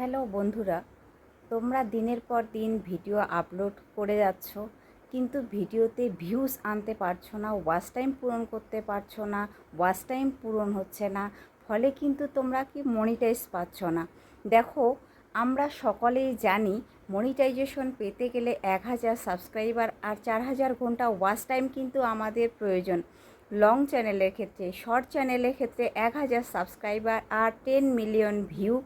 Hello বন্ধুরা, তোমরা দিনের পর দিন ভিডিও আপলোড করে যাচ্ছ, কিন্তু ভিডিওতে ভিউজ আনতে পারছ না ওয়াচ টাইম পূরণ করতে পারছ না ওয়াচ টাইম পূরণ হচ্ছে না, ফলে কিন্তু তোমরা কি মনিটাইজ পাচ্ছ না। দেখো, আমরা সকলেই জানি মনিটাইজেশন পেতে গেলে এক হাজার সাবস্ক্রাইবার আর চার হাজার ঘণ্টা ওয়াচ টাইম কিন্তু আমাদের প্রয়োজন। লং চ্যানেলের ক্ষেত্রে শর্ট চ্যানেলের ক্ষেত্রে এক হাজার সাবস্ক্রাইবার আর টেন মিলিয়ন ভিউ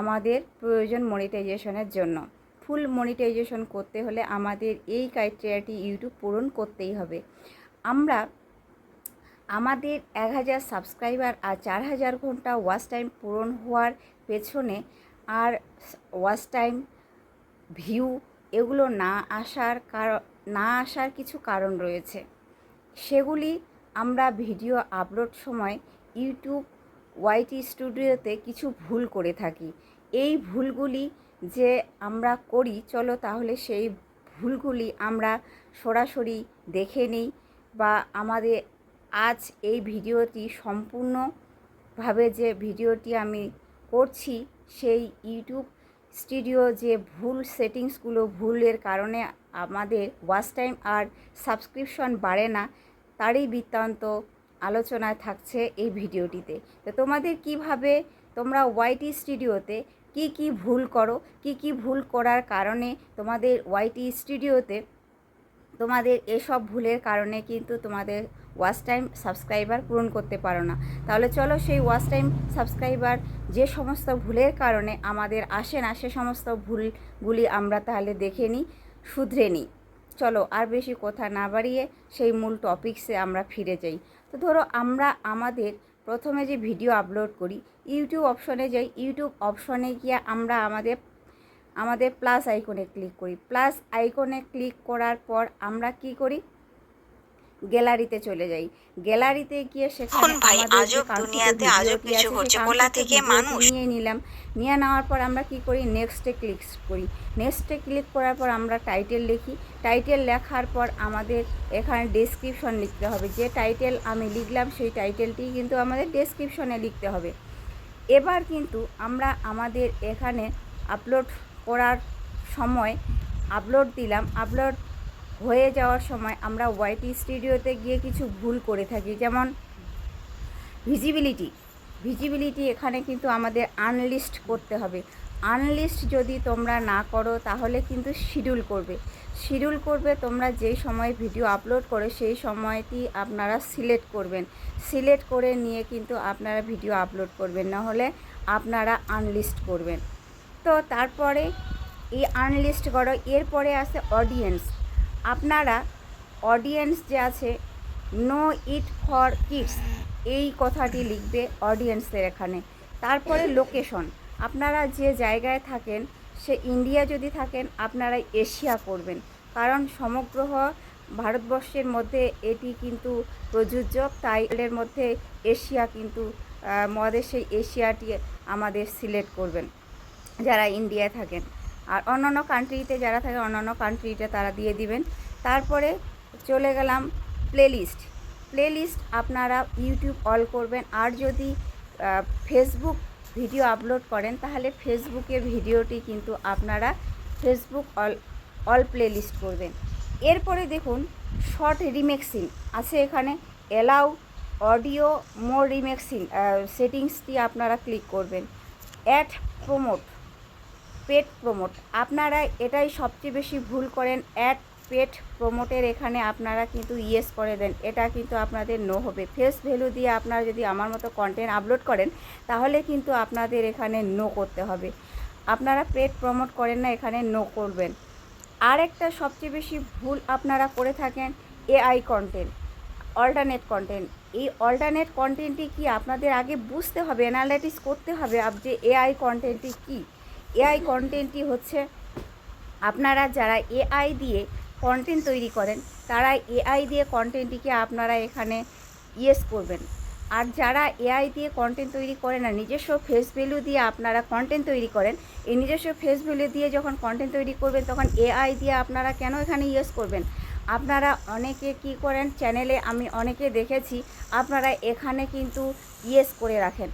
আমাদের প্রয়োজন মনিটাইজেশনের জন্য। ফুল মনিটাইজেশন করতে হলে আমাদের এই ক্রাইটেরিয়াটি ইউটিউব পূরণ করতেই হবে। আমরা আমাদের এক হাজার সাবস্ক্রাইবার আর চার হাজার ঘণ্টা ওয়াচ টাইম পূরণ হওয়ার পেছনে আর ওয়াচ টাইম ভিউ এগুলো না আসার কারণ না আসার কিছু কারণ রয়েছে। সেগুলি আমরা ভিডিও আপলোড সময় ইউটিউব ওয়াইটি স্টুডিওতে কিছু ভুল করে থাকি। এই ভুলগুলি যে আমরা করি, চলো তাহলে সেই ভুলগুলি আমরা সরাসরি দেখে নিই বা আমাদের আজ এই ভিডিওটি সম্পূর্ণভাবে যে ভিডিওটি আমি করছি, সেই ইউটিউব স্টুডিও যে ভুল সেটিংসগুলো, ভুলের কারণে আমাদের ওয়াচ টাইম আর সাবস্ক্রিপশন বাড়ে না, তারই বৃত্তান্ত আলোচনায় থাকছে এই ভিডিওটিতে। তো তোমাদের কীভাবে তোমরা ওয়াইটি স্টুডিওতে কি কি ভুল করো, কি কি ভুল করার কারণে তোমাদের ওয়াইটি স্টুডিওতে তোমাদের এসব ভুলের কারণে কিন্তু তোমাদের ওয়াচ টাইম সাবস্ক্রাইবার পূরণ করতে পারো না। তাহলে চলো সেই ওয়াচ টাইম সাবস্ক্রাইবার যে সমস্ত ভুলের কারণে আমাদের আসে না, সে সমস্ত ভুলগুলি আমরা তাহলে দেখে নিই, শুধরে নিই। চলো আর বেশি কথা না বাড়িয়ে সেই মূল টপিকসে আমরা ফিরে যাই। তো ধরো আমরা আমাদের প্রথমে যে ভিডিও আপলোড করি ইউটিউব অপশনে যাই ইউটিউব অপশনে গিয়ে আমরা আমাদের আমাদের প্লাস আইকনে ক্লিক করি। প্লাস আইকনে ক্লিক করার পর আমরা কি করি? গ্যালারিতে চলে যাই। গ্যালারিতে গিয়ে সেখানে এখন ভাই আমাদের যে আজব দুনিয়াতে আজব কিছু ঘটছে। কোলা থেকে মানুষ। নিয়ে নিলাম। নিয়ে নেওয়ার পর আমরা কি করি? নেক্সটে ক্লিক করি। নেক্সটে ক্লিক করার পর আমরা টাইটেল লিখি। টাইটেল লেখার পর আমাদের এখানে ডেসক্রিপশন লিখতে হবে। যে টাইটেল আমি লিখলাম সেই টাইটেলটি কিন্তু আমাদের ডেসক্রিপশনে লিখতে হবে। এবার কিন্তু আমরা আমাদের এখানে আপলোড করার সময় আপলোড দিলাম। আপলোড হয়ে যাওয়ার সময় আমরা ওয়াইটি স্টুডিওতে গিয়ে কিছু ভুল করে থাকি। যেমন ভিজিবিলিটি ভিজিবিলিটি এখানে কিন্তু আমাদের আনলিস্ট করতে হবে। আনলিস্ট যদি তোমরা না করো, তাহলে কিন্তু শিডিউল করবে। শিডিউল করবে তোমরা যেই সময় ভিডিও আপলোড করে, সেই সময়টি আপনারা সিলেক্ট করবেন। সিলেক্ট করে নিয়ে কিন্তু আপনারা ভিডিও আপলোড করবেন, না হলে আপনারা আনলিস্ট করবেন। তো তারপরে এই আনলিস্ট করো, এরপরে আছে অডিয়েন্স আপনারা অডিয়েন্স যে আছে নো ইট ফর কিডস এই কথাটি লিখবে অডিয়েন্সের এখানে। তারপরে লোকেশন আপনারা যে জায়গায় থাকেন, সে ইন্ডিয়া যদি থাকেন, আপনারা এশিয়া করবেন। কারণ সমগ্র ভারতবর্ষের মধ্যে এটি কিন্তু প্রযোজ্য। তাই এর মধ্যে এশিয়া কিন্তু মহাদেশে এশিয়াটি আমাদের সিলেক্ট করবেন, যারা ইন্ডিয়ায় থাকেন। আর অন্যান্য কান্ট্রিতে যারা থাকে, অন্যান্য কান্ট্রিতে তারা দিয়ে দিবেন। তারপরে চলে গেলাম প্লেলিস্ট প্লেলিস্ট আপনারা ইউটিউব অল করবেন। আর যদি ফেসবুক ভিডিও আপলোড করেন, তাহলে ফেসবুকে ভিডিওটি কিন্তু আপনারা ফেসবুক অল অল প্লেলিস্ট করবেন। এরপরে দেখুন শর্ট রিমেক্সিং আছে এখানে। অ্যালাউ অডিও মোর রিমেক্সিং সেটিংসটি আপনারা ক্লিক করবেন। অ্যাড প্রমোট পেট প্রমোট আপনারা এটাই সবচেয়ে বেশি ভুল করেন অ্যাড পেট প্রমোটের এখানে আপনারা কিন্তু ইয়েস করে দেন। এটা কিন্তু আপনাদের নো হবে। ফেস ভ্যালু দিয়ে আপনারা যদি আমার মতো কন্টেন্ট আপলোড করেন, তাহলে কিন্তু আপনাদের এখানে নো করতে হবে। আপনারা পেট প্রমোট করেন না, এখানে নো করবেন। আর একটা সবচেয়ে বেশি ভুল আপনারা করে থাকেন এআই কন্টেন্ট অল্টারনেট কন্টেন্ট এই অল্টারনেট কন্টেন্টটি কি আপনাদের আগে বুঝতে হবে অ্যানালাইটিস করতে হবে যে এআই কন্টেন্টটি কী? এআই কন্টেন্টটি হচ্ছে আপনারা যারা এআই দিয়ে কন্টেন্ট তৈরি করেন, তারা এআই দিয়ে কন্টেন্টটিকে আপনারা এখানে ইয়েস করবেন। আর যারা এআই দিয়ে কন্টেন্ট তৈরি করে না, নিজস্ব ফেস ভ্যালু দিয়ে আপনারা কন্টেন্ট তৈরি করেন, এই নিজস্ব ফেস ভ্যালু দিয়ে যখন কন্টেন্ট তৈরি করবেন, তখন এআই দিয়ে আপনারা কেন এখানে ইয়েস করবেন? আপনারা অনেকে কি করেন চ্যানেলে আমি অনেকে দেখেছি, আপনারা এখানে কিন্তু ইয়েস করে রাখেন।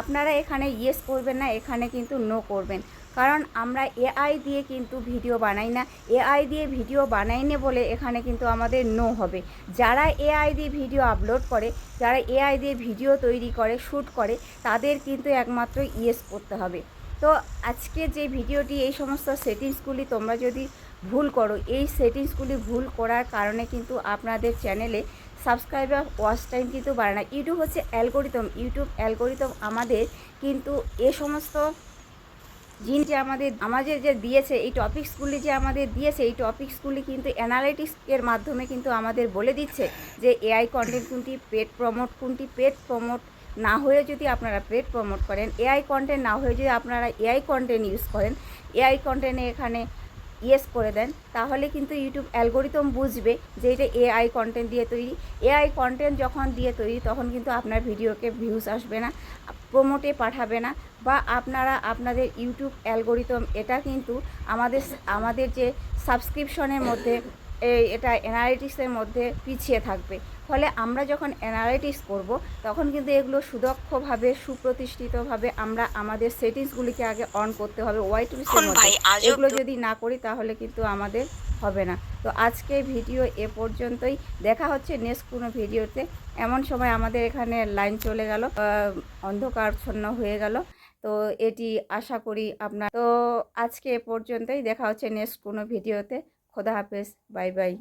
আপনারা এখানে ইয়েস করবেন না, এখানে কিন্তু নো করবেন। কারণ আমরা এআই দিয়ে কিন্তু ভিডিও বানাই না। এআই দিয়ে ভিডিও বানাই না বলে এখানে কিন্তু আমাদের নো হবে। যারা এআই দিয়ে ভিডিও আপলোড করে, যারা এআই দিয়ে ভিডিও তৈরি করে শ্যুট করে, তাদের কিন্তু একমাত্র ইয়েস করতে হবে। তো আজকে যে ভিডিওটি, এই সমস্ত সেটিংসগুলি তোমরা যদি ভুল করো, এই সেটিংসগুলি ভুল করার কারণে কিন্তু আপনাদের চ্যানেলে সাবস্ক্রাইবার ওয়াচ টাইম কিন্তু বাড়ে না। ইউটিউব হচ্ছে অ্যালগোরিদম ইউটিউব অ্যালগোরিদম আমাদের কিন্তু এ সমস্ত জিন যে আমাদের আমাদের যে দিয়েছে, এই টপিকসগুলি যে আমাদের দিয়েছে, এই টপিকসগুলি কিন্তু অ্যানালাইটিক্সের মাধ্যমে কিন্তু আমাদের বলে দিচ্ছে যে এআই কন্টেন্ট কোনটি পেট প্রমোট কোনটি পেট প্রমোট না হয়ে যদি আপনারা পেট প্রমোট করেন এআই কন্টেন্ট না হয়ে যদি আপনারা এআই কন্টেন্ট ইউজ করেন এআই কন্টেন্টে এখানে ইয়েস করে দেন, তাহলে কিন্তু ইউটিউব অ্যালগোরিদম বুঝবে যে এটা এআই কন্টেন্ট দিয়ে তৈরি। এআই কন্টেন্ট যখন দিয়ে তৈরি, তখন কিন্তু আপনার ভিডিওকে ভিউজ আসবে না প্রমোটে পাঠাবে না, বা আপনারা আপনাদের ইউটিউব অ্যালগোরিদম, এটা কিন্তু আমাদের আমাদের যে সাবস্ক্রিপশনের মধ্যে এটা অ্যানালিটিক্সের মধ্যে পিছিয়ে থাকবে। ফলে আমরা যখন অ্যানালাইটিস করব তখন কিন্তু এগুলো সুদক্ষভাবে সুপ্রতিষ্ঠিতভাবে আমরা আমাদের সেটিংসগুলিকে আগে অন করতে হবে ওয়াই এখন ভাই আজব এগুলো যদি না করি তাহলে কিন্তু আমাদের হবে না। তো আজকে ভিডিও এ পর্যন্তই। দেখা হচ্ছে নেক্সট কোনো ভিডিওতে। এমন সময় আমাদের এখানে লাইন চলে গেল অন্ধকারচ্ছন্ন হয়ে গেল। তো এটি আশা করি আপনার তো আজকে এ পর্যন্তই। দেখা হচ্ছে নেক্সট কোনো ভিডিওতে। খোদা হাফেজ। Bye bye.